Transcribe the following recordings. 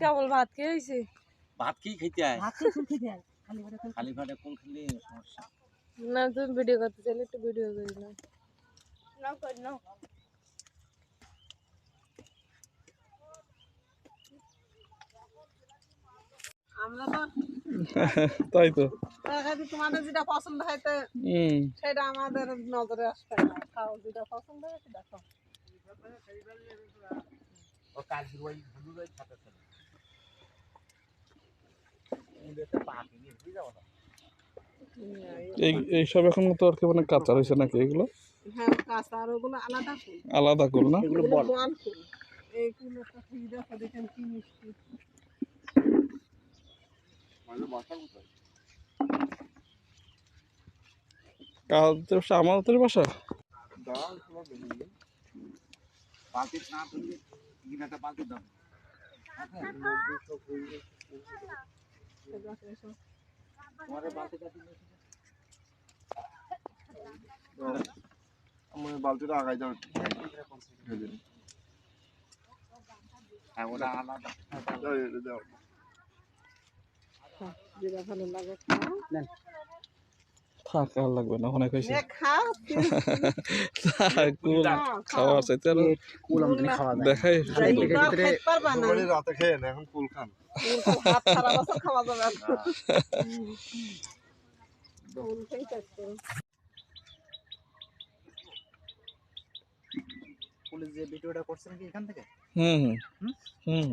কেবল ভাত খেয়ে হয়েছে ভাত কি খাইতে আয়? খালি ভাতে কোন খালি সমস্যা? না তুমি ভিডিও করতে চাইলে একটু ভিডিও করি না। না করি না তাই তো। তোমাদের যেটা পছন্দ হয় তো সেটা আমাদের নজরে আসবে না। খাও যেটা পছন্দ হয় সেটা খাও। ও কালকে ওই হলুদ ওই খাতে ছিল। এই এইসব এখন তো আর কি মানে কাঁচা হয়েছে নাকি এগুলো? হ্যাঁ কাঁচা আর ওগুলো আলাদা ফুল। আলাদা করো না? এগুলো এগুলো বল। বল ফুল। এই ফুল একটা দেখো দেখেন কি মিষ্টি। কাদের বাসা আমাদের বাসা? তোমার বালতিটা দিলে আমার বালতিটা আগাই যাও হ্যাঁ ওটা আলাদা। দাও, এটা ভালো লাগে। থাক আর লাগবে না অনেক হয়েছে খাওয়ার চাইতে আর দেখাই রাতে খেয়ে এখন কুল খান। খাওয়া যাবে। পুলিশ যে ভিডিওটা করছে নাকি এখান থেকে? হুম? হুম হুম।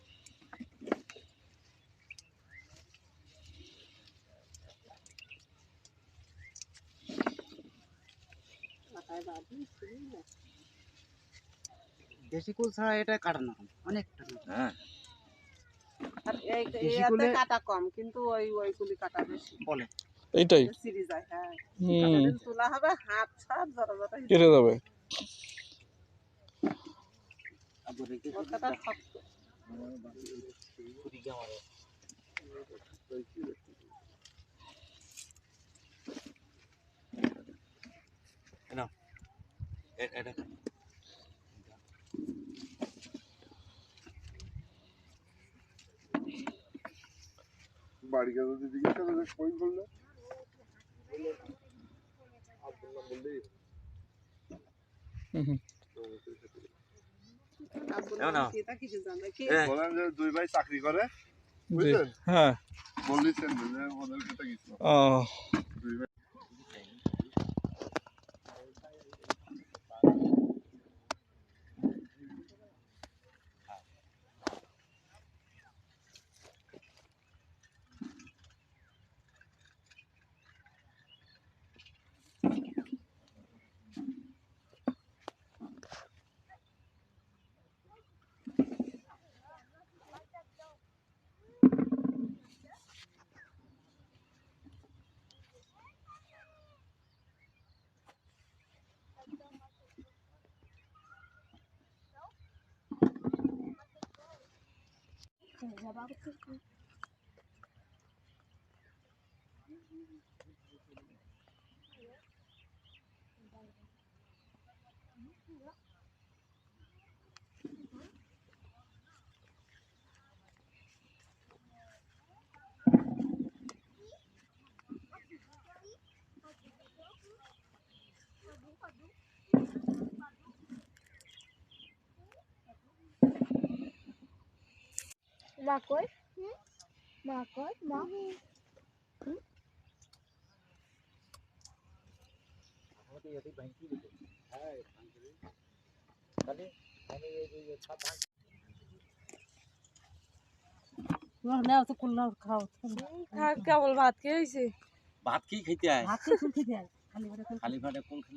দেশি কুল ছাড়া এটা কাটানো অনেকটা হ্যাঁ কাটা কম কিন্তু ওই কাটা বেশি বলে এইটাই হ্যাঁ তোলা হবে হাত ছাপ জড়া জড়া কেটে যাবে শক্ত এটা বাড়ি গেলে যদি জিজ্ঞেস করে করলে দুই ভাই চাকরি করে বুঝলেন? হ্যাঁ। বললিছেন যে ওদের খেতে গেছিল। ও দুই মা কই মা? কই মা আমাদের এটি ভাঙি দিতে হ্যাঁ তাহলে আমি এই যে ছাপ ভাঙ তোমার নেওয়া তো করলাম খাও থাক কেবল ভাত খেয়ে হয়েছে ভাত কি খেতে? আয় হাতে শুনতে দেয় খালি করে খালি